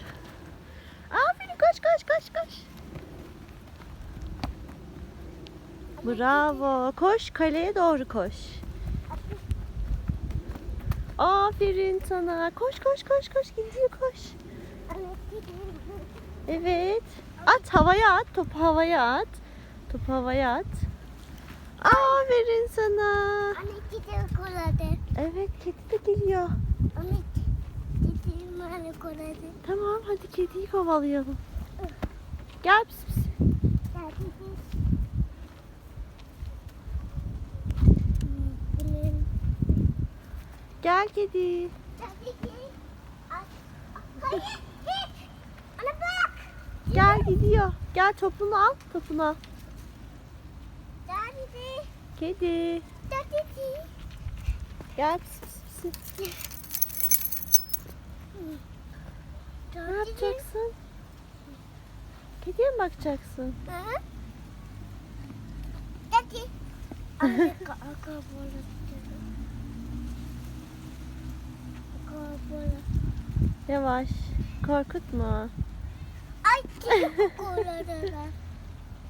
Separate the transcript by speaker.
Speaker 1: dur. Aferin koş koş koş koş. Bravo. Koş kaleye doğru koş. Aferin sana. Koş koş koş koş gidiyor koş. Evet. At havaya at. Topu havaya at. Topu havaya at. Aferin sana.
Speaker 2: Anne koladı.
Speaker 1: Evet kedi de geliyor.
Speaker 2: Anne.
Speaker 1: Tamam hadi kediyi kovalayalım. Gel pis pis. Gel kedi. Gel gidiyor. Gel topunu al. Topunu al. Kedi.
Speaker 2: Daddy.
Speaker 1: Gel pis pis pis. Yapacaksın? Kediye mi bakacaksın?
Speaker 2: Hı?
Speaker 1: Yavaş. Korkutma.
Speaker 2: Ay gidiyor koladı.